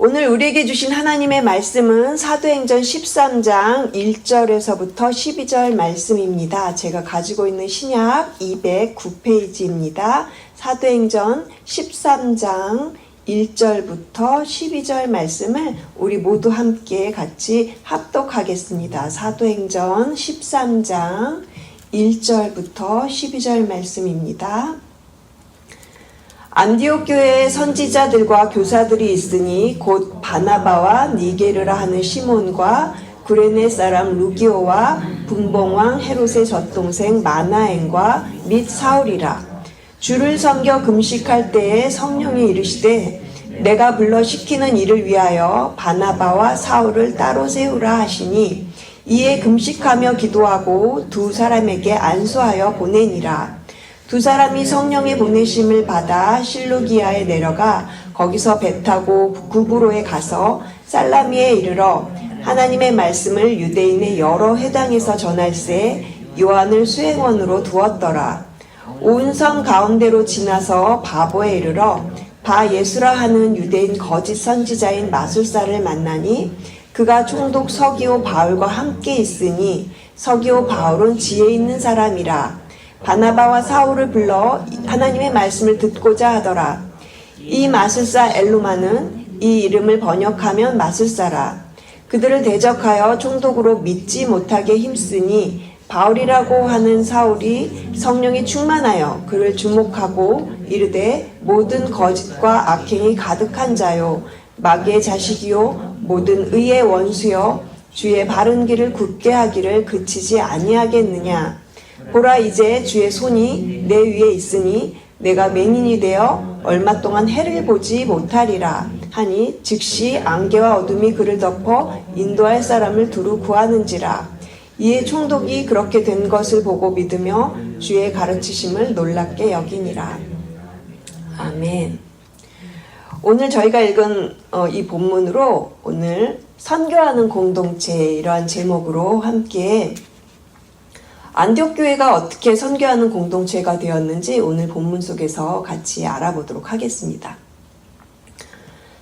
오늘 우리에게 주신 하나님의 말씀은 사도행전 13장 1절에서부터 12절 말씀입니다. 제가 가지고 있는 신약 209페이지입니다. 사도행전 13장 1절부터 12절 말씀을 우리 모두 함께 같이 합독하겠습니다. 사도행전 13장 1절부터 12절 말씀입니다. 안디옥 교회에 선지자들과 교사들이 있으니 곧 바나바와 니게르라 하는 시몬과 구레네 사람 루기오와 분봉왕 헤롯의 젖동생 마나엔과 및 사울이라. 주를 섬겨 금식할 때에 성령이 이르시되 내가 불러 시키는 일을 위하여 바나바와 사울을 따로 세우라 하시니 이에 금식하며 기도하고 두 사람에게 안수하여 보내니라 두 사람이 성령의 보내심을 받아 실루기아에 내려가 거기서 배 타고 구브로에 가서 살라미에 이르러 하나님의 말씀을 유대인의 여러 회당에서 전할세 요한을 수행원으로 두었더라. 온 성 가운데로 지나서 바보에 이르러 바 예수라 하는 유대인 거짓 선지자인 마술사를 만나니 그가 총독 서기오 바울과 함께 있으니 서기오 바울은 지혜 있는 사람이라 바나바와 사울을 불러 하나님의 말씀을 듣고자 하더라. 이 마술사 엘루마는 이 이름을 번역하면 마술사라. 그들을 대적하여 총독으로 믿지 못하게 힘쓰니 바울이라고 하는 사울이 성령이 충만하여 그를 주목하고 이르되 모든 거짓과 악행이 가득한 자요 마귀의 자식이요 모든 의의 원수요 주의 바른 길을 굳게 하기를 그치지 아니하겠느냐 보라 이제 주의 손이 내 위에 있으니 내가 맹인이 되어 얼마 동안 해를 보지 못하리라 하니 즉시 안개와 어둠이 그를 덮어 인도할 사람을 두루 구하는지라. 이에 총독이 그렇게 된 것을 보고 믿으며 주의 가르치심을 놀랍게 여기니라. 아멘. 오늘 저희가 읽은 어, 이 본문으로 오늘 선교하는 공동체 이러한 제목으로 함께 안디옥 교회가 어떻게 선교하는 공동체가 되었는지 오늘 본문 속에서 같이 알아보도록 하겠습니다.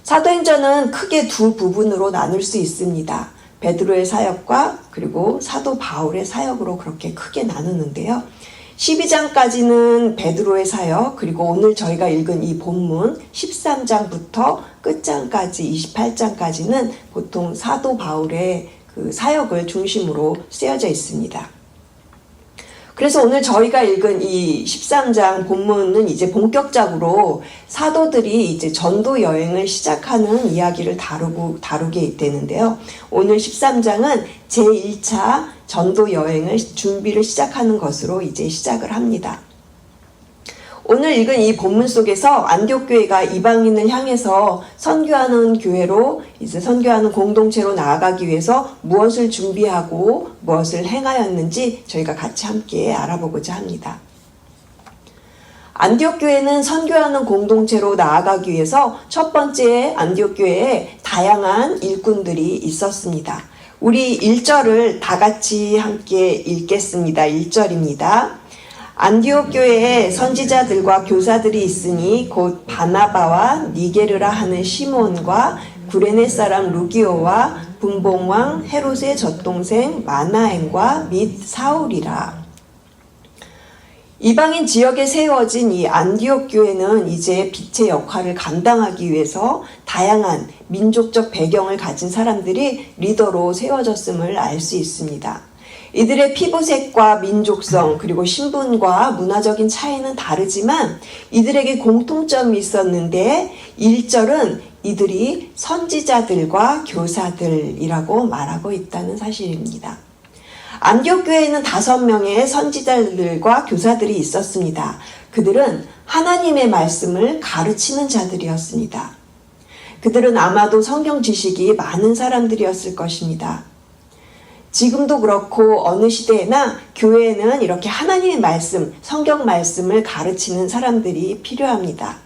사도행전은 크게 두 부분으로 나눌 수 있습니다. 베드로의 사역과 그리고 사도 바울의 사역으로 그렇게 크게 나누는데요. 12장까지는 베드로의 사역, 그리고 오늘 저희가 읽은 이 본문 13장부터 끝장까지 28장까지는 보통 사도 바울의 그 사역을 중심으로 쓰여져 있습니다. 그래서 오늘 저희가 읽은 이 13장 본문은 이제 본격적으로 사도들이 이제 전도 여행을 시작하는 이야기를 다루고, 다루게 되는데요. 오늘 13장은 제1차 전도 여행을 준비를 시작하는 것으로 이제 시작을 합니다. 오늘 읽은 이 본문 속에서 안디옥 교회가 이방인을 향해서 선교하는 교회로 이제 선교하는 공동체로 나아가기 위해서 무엇을 준비하고 무엇을 행하였는지 저희가 같이 함께 알아보고자 합니다. 안디옥 교회는 선교하는 공동체로 나아가기 위해서 첫 번째 안디옥 교회에 다양한 일꾼들이 있었습니다. 우리 1절을 다 같이 함께 읽겠습니다. 1절입니다. 안디옥 교회에 선지자들과 교사들이 있으니 곧 바나바와 니게르라 하는 시몬과 구레네 사람 루기오와 분봉왕 헤롯의 젖동생 마나엔과 및 사울이라. 이방인 지역에 세워진 이 안디옥 교회는 이제 빛의 역할을 감당하기 위해서 다양한 민족적 배경을 가진 사람들이 리더로 세워졌음을 알 수 있습니다. 이들의 피부색과 민족성 그리고 신분과 문화적인 차이는 다르지만 이들에게 공통점이 있었는데 1절은 이들이 선지자들과 교사들이라고 말하고 있다는 사실입니다. 안디옥 교회에는 다섯 명의 선지자들과 교사들이 있었습니다. 그들은 하나님의 말씀을 가르치는 자들이었습니다. 그들은 아마도 성경 지식이 많은 사람들이었을 것입니다. 지금도 그렇고 어느 시대에나 교회에는 이렇게 하나님의 말씀, 성경 말씀을 가르치는 사람들이 필요합니다.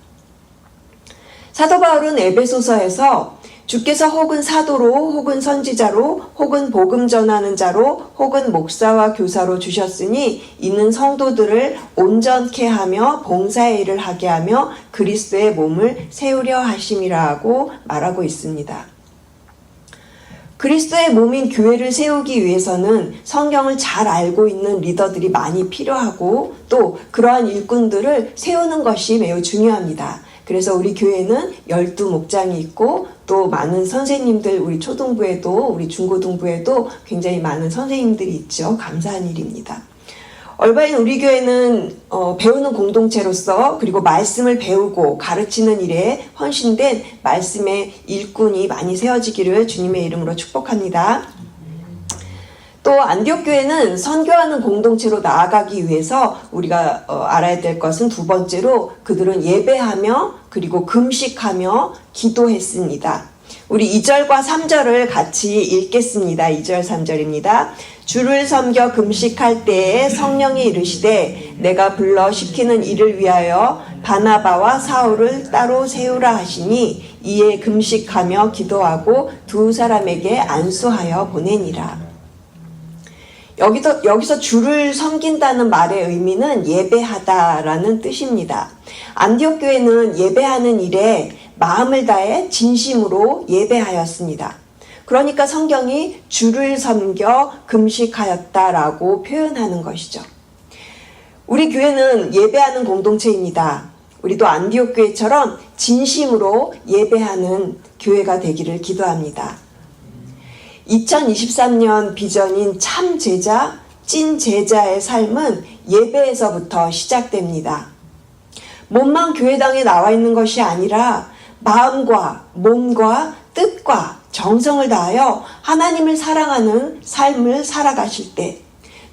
사도 바울은 에베소서에서 주께서 혹은 사도로 혹은 선지자로 혹은 복음 전하는 자로 혹은 목사와 교사로 주셨으니 이는 성도들을 온전케 하며 봉사의 일을 하게 하며 그리스도의 몸을 세우려 하심이라고 말하고 있습니다. 그리스도의 몸인 교회를 세우기 위해서는 성경을 잘 알고 있는 리더들이 많이 필요하고 또 그러한 일꾼들을 세우는 것이 매우 중요합니다. 그래서 우리 교회는 열두 목장이 있고 또 많은 선생님들 우리 초등부에도 우리 중고등부에도 굉장히 많은 선생님들이 있죠. 감사한 일입니다. 얼바인 우리 교회는 어, 배우는 공동체로서 그리고 말씀을 배우고 가르치는 일에 헌신된 말씀의 일꾼이 많이 세워지기를 주님의 이름으로 축복합니다. 또 안디옥 교회는 선교하는 공동체로 나아가기 위해서 우리가 어, 알아야 될 것은 두 번째로 그들은 예배하며 그리고 금식하며 기도했습니다. 우리 2절과 3절을 같이 읽겠습니다. 2절 3절입니다. 주를 섬겨 금식할 때에 성령이 이르시되 내가 불러 시키는 일을 위하여 바나바와 사울을 따로 세우라 하시니 이에 금식하며 기도하고 두 사람에게 안수하여 보내니라. 여기서, 여기서 주를 섬긴다는 말의 의미는 예배하다라는 뜻입니다. 안디옥 교회는 예배하는 일에 마음을 다해 진심으로 예배하였습니다. 그러니까 성경이 주를 섬겨 금식하였다라고 표현하는 것이죠. 우리 교회는 예배하는 공동체입니다. 우리도 안디옥 교회처럼 진심으로 예배하는 교회가 되기를 기도합니다. 2023년 비전인 참 제자, 찐 제자의 삶은 예배에서부터 시작됩니다. 몸만 교회당에 나와 있는 것이 아니라 마음과 몸과 뜻과 정성을 다하여 하나님을 사랑하는 삶을 살아가실 때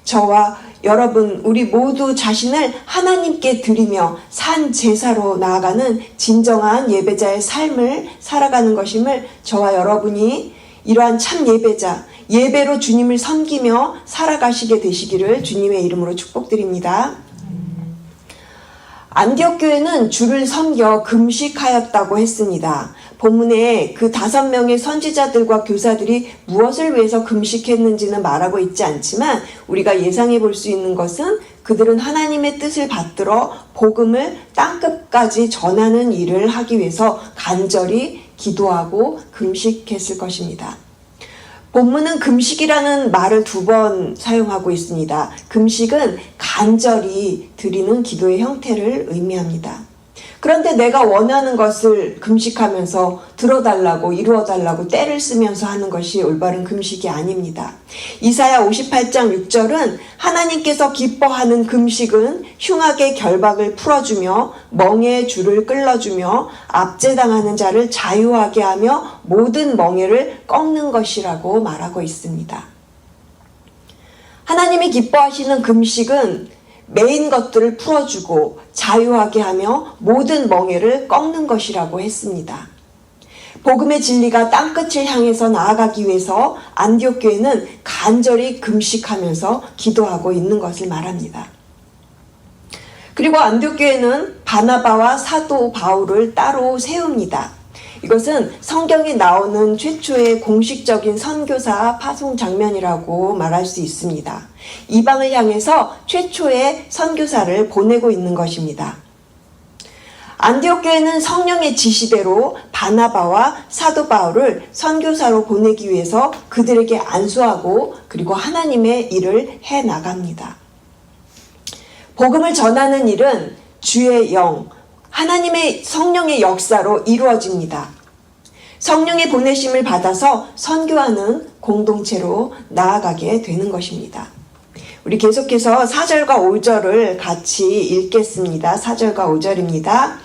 저와 여러분 우리 모두 자신을 하나님께 드리며 산 제사로 나아가는 진정한 예배자의 삶을 살아가는 것임을 저와 여러분이 이러한 참 예배자, 예배로 주님을 섬기며 살아가시게 되시기를 주님의 이름으로 축복드립니다. 안디옥 교회는 주를 섬겨 금식하였다고 했습니다. 본문에 그 다섯 명의 선지자들과 교사들이 무엇을 위해서 금식했는지는 말하고 있지 않지만 우리가 예상해 볼 수 있는 것은 그들은 하나님의 뜻을 받들어 복음을 땅끝까지 전하는 일을 하기 위해서 간절히 기도하고 금식했을 것입니다. 본문은 금식이라는 말을 두 번 사용하고 있습니다. 금식은 간절히 드리는 기도의 형태를 의미합니다. 그런데 내가 원하는 것을 금식하면서 들어달라고 이루어달라고 때를 쓰면서 하는 것이 올바른 금식이 아닙니다. 이사야 58장 6절은 하나님께서 기뻐하는 금식은 흉악의 결박을 풀어주며 멍에의 줄을 끌어주며 압제당하는 자를 자유하게 하며 모든 멍에를 꺾는 것이라고 말하고 있습니다. 하나님이 기뻐하시는 금식은 메인 것들을 풀어주고 자유하게 하며 모든 멍에를 꺾는 것이라고 했습니다. 복음의 진리가 땅끝을 향해서 나아가기 위해서 안디옥 교회는 간절히 금식하면서 기도하고 있는 것을 말합니다. 그리고 안디옥 교회는 바나바와 사도 바울을 따로 세웁니다. 이것은 성경에 나오는 최초의 공식적인 선교사 파송 장면이라고 말할 수 있습니다. 이방을 향해서 최초의 선교사를 보내고 있는 것입니다. 안디옥 교회는 성령의 지시대로 바나바와 사도 바울을 선교사로 보내기 위해서 그들에게 안수하고 그리고 하나님의 일을 해 나갑니다. 복음을 전하는 일은 주의 영, 하나님의 성령의 역사로 이루어집니다. 성령의 보내심을 받아서 선교하는 공동체로 나아가게 되는 것입니다. 우리 계속해서 4절과 5절을 같이 읽겠습니다. 4절과 5절입니다.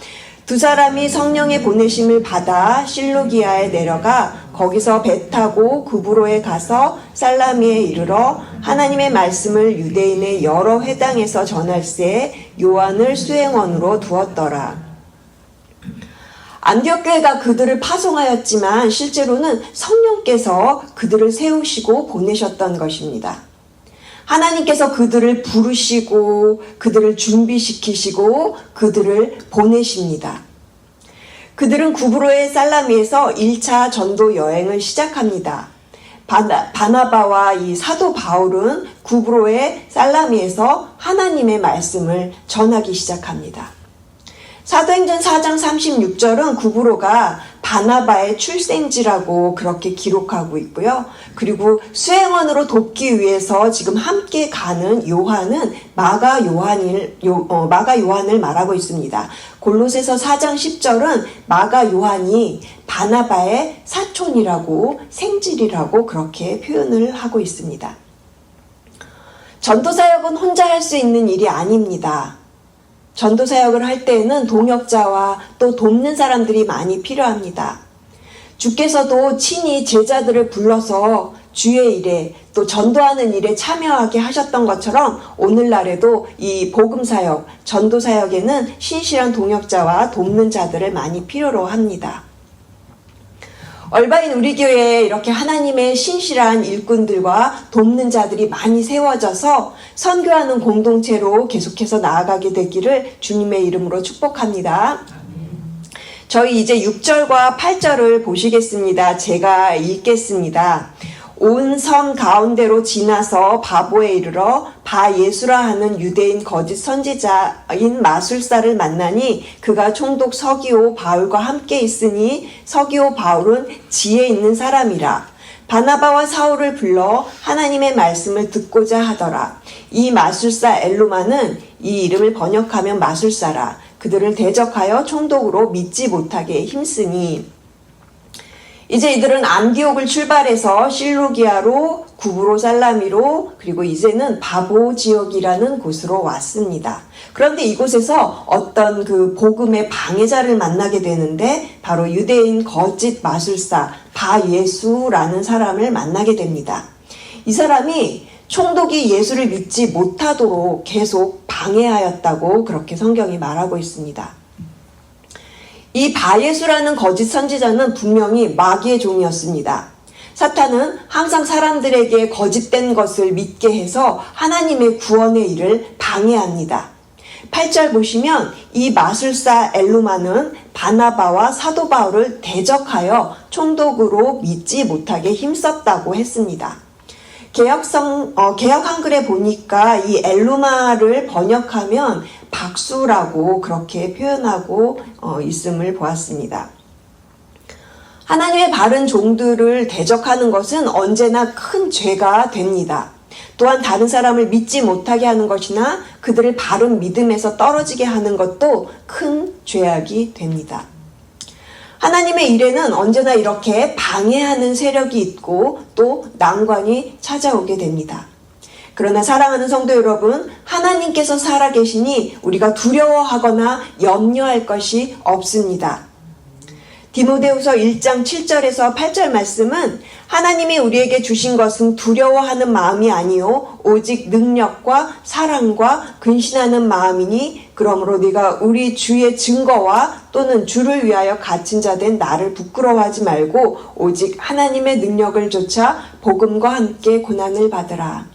두 사람이 성령의 보내심을 받아 실루기아에 내려가 거기서 배 타고 구브로에 가서 살라미에 이르러 하나님의 말씀을 유대인의 여러 회당에서 전할세 요한을 수행원으로 두었더라. 안디옥 교회가 그들을 파송하였지만 실제로는 성령께서 그들을 세우시고 보내셨던 것입니다. 하나님께서 그들을 부르시고 그들을 준비시키시고 그들을 보내십니다. 그들은 구브로의 살라미에서 1차 전도 여행을 시작합니다. 바나, 바나바와 이 사도 바울은 구브로의 살라미에서 하나님의 말씀을 전하기 시작합니다. 사도행전 4장 36절은 구브로가 바나바의 출생지라고 그렇게 기록하고 있고요. 그리고 수행원으로 돕기 위해서 지금 함께 가는 요한은 마가 요한을 요, 어, 마가 요한을 말하고 있습니다. 골로새서 4장 10절은 마가 요한이 바나바의 사촌이라고 생질이라고 그렇게 표현을 하고 있습니다. 전도 사역은 혼자 할 수 있는 일이 아닙니다. 전도 사역을 할 때에는 동역자와 또 돕는 사람들이 많이 필요합니다. 주께서도 친히 제자들을 불러서 주의 일에 또 전도하는 일에 참여하게 하셨던 것처럼 오늘날에도 이 복음 사역, 전도 사역에는 신실한 동역자와 돕는 자들을 많이 필요로 합니다. 얼바인 우리 교회에 이렇게 하나님의 신실한 일꾼들과 돕는 자들이 많이 세워져서 선교하는 공동체로 계속해서 나아가게 되기를 주님의 이름으로 축복합니다. 저희 이제 6절과 8절을 보시겠습니다. 제가 읽겠습니다. 온섬 가운데로 지나서 바보에 이르러 바 예수라 하는 유대인 거짓 선지자인 마술사를 만나니 그가 총독 서기오 바울과 함께 있으니 서기오 바울은 지혜 있는 사람이라 바나바와 사울을 불러 하나님의 말씀을 듣고자 하더라. 이 마술사 엘루마는 이 이름을 번역하면 마술사라. 그들을 대적하여 총독으로 믿지 못하게 힘쓰니 이제 이들은 암디옥을 출발해서 실루기아로 구브로 살라미로 그리고 이제는 바보 지역이라는 곳으로 왔습니다. 그런데 이곳에서 어떤 그 복음의 방해자를 만나게 되는데 바로 유대인 거짓 마술사 바예수라는 사람을 만나게 됩니다. 이 사람이 총독이 예수를 믿지 못하도록 계속 방해하였다고 그렇게 성경이 말하고 있습니다. 이 바예수라는 거짓 선지자는 분명히 마귀의 종이었습니다. 사탄은 항상 사람들에게 거짓된 것을 믿게 해서 하나님의 구원의 일을 방해합니다. 8절 보시면 이 마술사 엘루마는 바나바와 사도 바울을 대적하여 총독으로 믿지 못하게 힘썼다고 했습니다. 개혁성 어, 개혁 한글에 보니까 이 엘루마를 번역하면 박수라고 그렇게 표현하고 어, 있음을 보았습니다. 하나님의 바른 종들을 대적하는 것은 언제나 큰 죄가 됩니다. 또한 다른 사람을 믿지 못하게 하는 것이나 그들을 바른 믿음에서 떨어지게 하는 것도 큰 죄악이 됩니다. 하나님의 일에는 언제나 이렇게 방해하는 세력이 있고 또 난관이 찾아오게 됩니다. 그러나 사랑하는 성도 여러분, 하나님께서 살아계시니 우리가 두려워하거나 염려할 것이 없습니다. 디모데후서 1장 7절에서 8절 말씀은 하나님이 우리에게 주신 것은 두려워하는 마음이 아니요 오직 능력과 사랑과 근신하는 마음이니 그러므로 네가 우리 주의 증거와 또는 주를 위하여 갇힌 자 된 나를 부끄러워하지 말고 오직 하나님의 능력을 쫓아 복음과 함께 고난을 받으라.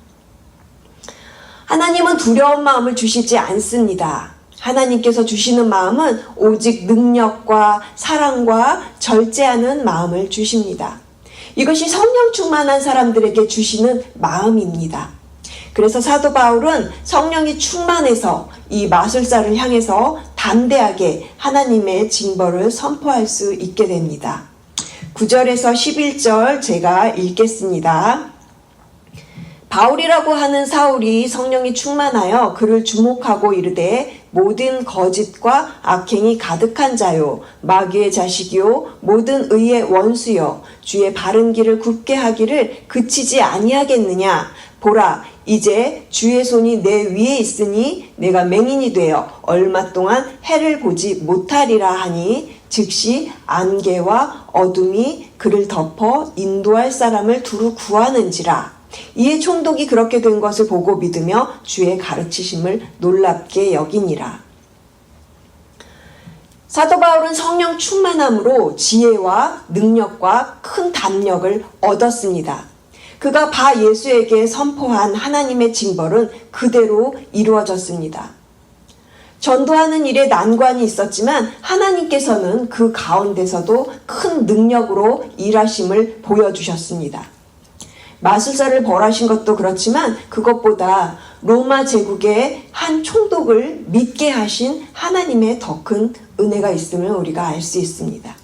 하나님은 두려운 마음을 주시지 않습니다. 하나님께서 주시는 마음은 오직 능력과 사랑과 절제하는 마음을 주십니다. 이것이 성령 충만한 사람들에게 주시는 마음입니다. 그래서 사도 바울은 성령이 충만해서 이 마술사를 향해서 담대하게 하나님의 징벌을 선포할 수 있게 됩니다. 9절에서 11절 제가 읽겠습니다. 바울이라고 하는 사울이 성령이 충만하여 그를 주목하고 이르되 모든 거짓과 악행이 가득한 자요 마귀의 자식이요 모든 의의 원수요 주의 바른 길을 굽게 하기를 그치지 아니하겠느냐? 보라 이제 주의 손이 내 위에 있으니 내가 맹인이 되어 얼마 동안 해를 보지 못하리라 하니 즉시 안개와 어둠이 그를 덮어 인도할 사람을 두루 구하는지라 이에 총독이 그렇게 된 것을 보고 믿으며 주의 가르치심을 놀랍게 여기니라. 사도 바울은 성령 충만함으로 지혜와 능력과 큰 담력을 얻었습니다. 그가 바 예수에게 선포한 하나님의 징벌은 그대로 이루어졌습니다. 전도하는 일에 난관이 있었지만 하나님께서는 그 가운데서도 큰 능력으로 일하심을 보여주셨습니다. 마술사를 벌하신 것도 그렇지만 그것보다 로마 제국의 한 총독을 믿게 하신 하나님의 더 큰 은혜가 있음을 우리가 알 수 있습니다.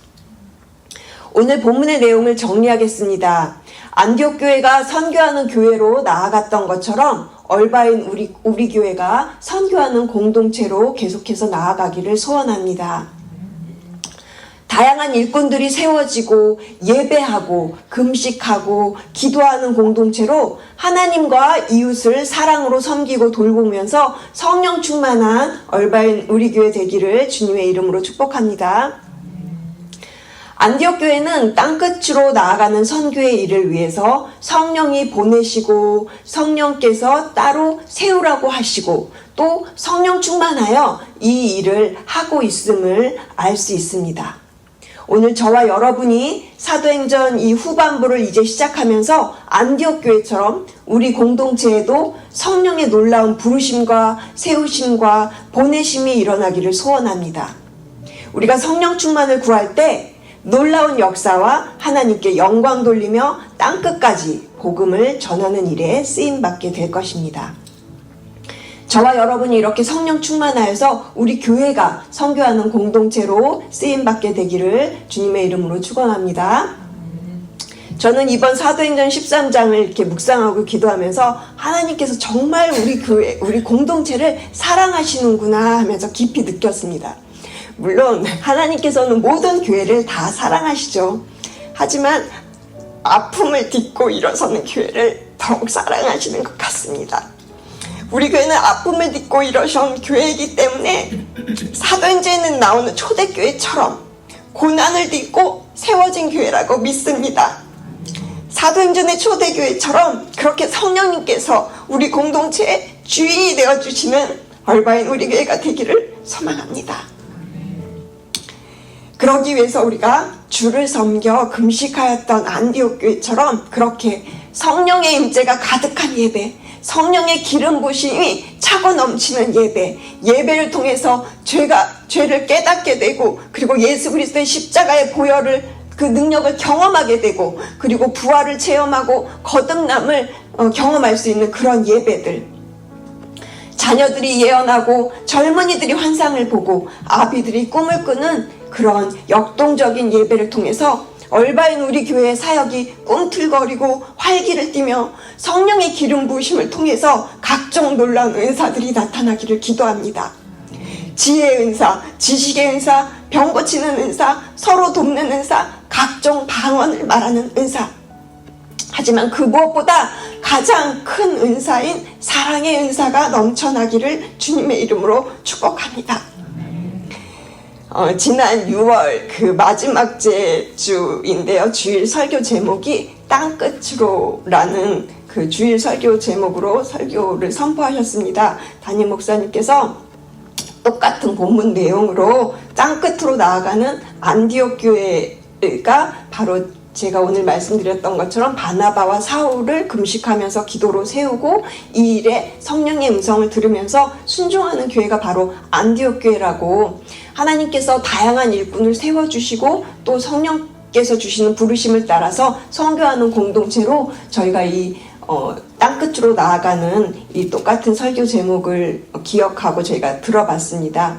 오늘 본문의 내용을 정리하겠습니다. 안디옥 교회가 선교하는 교회로 나아갔던 것처럼 얼바인 우리 우리 교회가 선교하는 공동체로 계속해서 나아가기를 소원합니다. 다양한 일꾼들이 세워지고 예배하고 금식하고 기도하는 공동체로 하나님과 이웃을 사랑으로 섬기고 돌보면서 성령 충만한 얼바인 우리 교회 되기를 주님의 이름으로 축복합니다. 안디옥 교회는 땅끝으로 나아가는 선교의 일을 위해서 성령이 보내시고 성령께서 따로 세우라고 하시고 또 성령 충만하여 이 일을 하고 있음을 알 수 있습니다. 오늘 저와 여러분이 사도행전 이 후반부를 이제 시작하면서 안디옥 교회처럼 우리 공동체에도 성령의 놀라운 부르심과 세우심과 보내심이 일어나기를 소원합니다. 우리가 성령 충만을 구할 때 놀라운 역사와 하나님께 영광 돌리며 땅 끝까지 복음을 전하는 일에 쓰임 받게 될 것입니다. 저와 여러분이 이렇게 성령 충만하여서 우리 교회가 선교하는 공동체로 쓰임 받게 되기를 주님의 이름으로 축원합니다. 저는 이번 사도행전 13장을 이렇게 묵상하고 기도하면서 하나님께서 정말 우리 교회, 우리 공동체를 사랑하시는구나 하면서 깊이 느꼈습니다. 물론 하나님께서는 모든 교회를 다 사랑하시죠. 하지만 아픔을 딛고 일어서는 교회를 더욱 사랑하시는 것 같습니다. 우리 교회는 아픔을 딛고 일어선 교회이기 때문에 사도행전에 나오는 초대교회처럼 고난을 딛고 세워진 교회라고 믿습니다. 사도행전의 초대교회처럼 그렇게 성령님께서 우리 공동체의 주인이 되어주시는 얼바인 우리 교회가 되기를 소망합니다. 그러기 위해서 우리가 주를 섬겨 금식하였던 안디옥 교회처럼 그렇게 성령의 임재가 가득한 예배, 성령의 기름 부심이 차고 넘치는 예배, 예배를 통해서 죄가 죄를 깨닫게 되고 그리고 예수 그리스도의 십자가의 보혈을 그 능력을 경험하게 되고 그리고 부활을 체험하고 거듭남을 어, 경험할 수 있는 그런 예배들. 자녀들이 예언하고 젊은이들이 환상을 보고 아비들이 꿈을 꾸는 그런 역동적인 예배를 통해서 얼바인 우리 교회의 사역이 꿈틀거리고 활기를 띠며 성령의 기름 부으심을 통해서 각종 놀라운 은사들이 나타나기를 기도합니다. 지혜의 은사, 지식의 은사, 병 고치는 은사, 서로 돕는 은사, 각종 방언을 말하는 은사. 하지만 그 무엇보다 가장 큰 은사인 사랑의 은사가 넘쳐나기를 주님의 이름으로 축복합니다. 어, 지난 6월 그 마지막 주인데요. 주일 설교 제목이 땅끝으로라는 그 주일 설교 제목으로 설교를 선포하셨습니다. 담임 목사님께서 똑같은 본문 내용으로 땅끝으로 나아가는 안디옥 교회가 바로 제가 오늘 말씀드렸던 것처럼 바나바와 사울을 금식하면서 기도로 세우고 이 일에 성령의 음성을 들으면서 순종하는 교회가 바로 안디옥 교회라고 하나님께서 다양한 일꾼을 세워주시고 또 성령께서 주시는 부르심을 따라서 선교하는 공동체로 저희가 이 어, 땅끝으로 나아가는 이 똑같은 설교 제목을 기억하고 저희가 들어봤습니다.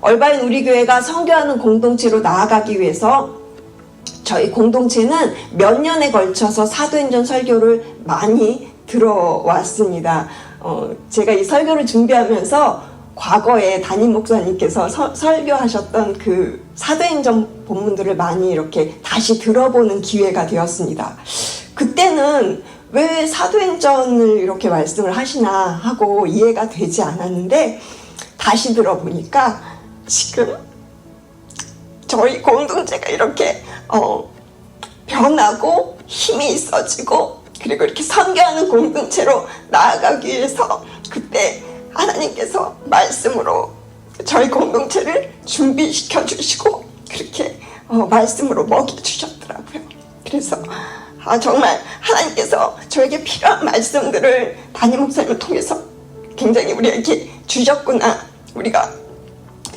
얼바인 우리 교회가 선교하는 공동체로 나아가기 위해서 저희 공동체는 몇 년에 걸쳐서 사도행전 설교를 많이 들어왔습니다. 어, 제가 이 설교를 준비하면서 과거에 담임 목사님께서 서, 설교하셨던 그 사도행전 본문들을 많이 이렇게 다시 들어보는 기회가 되었습니다. 그때는 왜 사도행전을 이렇게 말씀을 하시나 하고 이해가 되지 않았는데 다시 들어보니까 지금 저희 공동체가 이렇게 어, 변하고 힘이 있어지고 그리고 이렇게 선교하는 공동체로 나아가기 위해서 그때 하나님께서 말씀으로 저희 공동체를 준비시켜 주시고 그렇게 어, 말씀으로 먹여 주셨더라고요. 그래서 아 정말 하나님께서 저에게 필요한 말씀들을 담임 목사님을 통해서 굉장히 우리에게 주셨구나. 우리가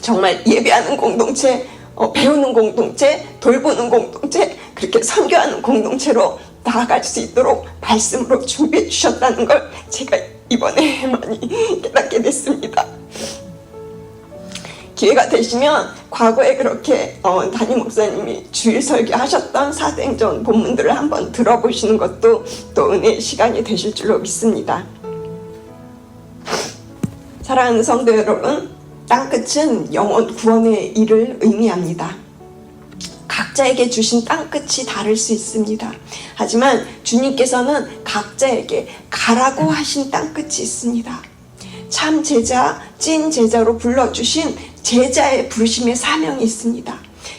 정말 예배하는 공동체, 어, 배우는 공동체, 돌보는 공동체, 그렇게 선교하는 공동체로 나아갈 수 있도록 말씀으로 준비해 주셨다는 걸 제가 이번에 많이 깨닫게 됐습니다. 기회가 되시면 과거에 그렇게 어, 담임 목사님이 주일 설교하셨던 사도행전 본문들을 한번 들어보시는 것도 또 은혜의 시간이 되실 줄로 믿습니다. 사랑하는 성도 여러분, 땅끝은 영원 구원의 일을 의미합니다. 각자에게 주신 땅끝이 다를 수 있습니다. 하지만 주님께서는 각자에게 가라고 하신 땅끝이 있습니다. 참 제자, 찐 제자로 불러주신 제자의 부르심의 사명이 있습니다.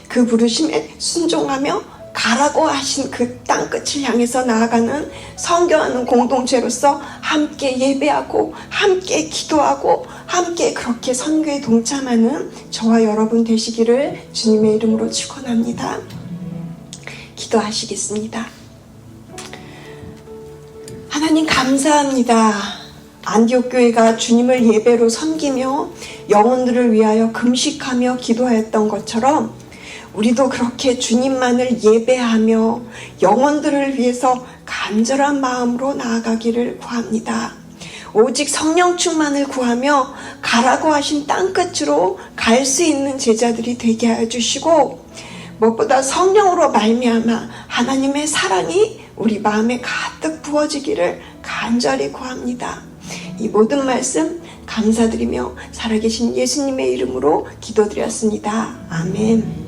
그 부르심에 순종하며 가라고 하신 그 땅끝을 향해서 나아가는 성교하는 공동체로서 함께 예배하고 함께 기도하고 함께 그렇게 선교에 동참하는 저와 여러분 되시기를 주님의 이름으로 축원합니다. 기도하시겠습니다. 하나님 감사합니다. 안디옥 교회가 주님을 예배로 섬기며 영혼들을 위하여 금식하며 기도하였던 것처럼 우리도 그렇게 주님만을 예배하며 영혼들을 위해서 간절한 마음으로 나아가기를 구합니다. 오직 성령 충만을 구하며 가라고 하신 땅 끝으로 갈 수 있는 제자들이 되게 하여 주시고 무엇보다 성령으로 말미암아 하나님의 사랑이 우리 마음에 가득 부어지기를 간절히 구합니다. 이 모든 말씀 감사드리며 살아계신 예수님의 이름으로 기도드렸습니다. 아멘.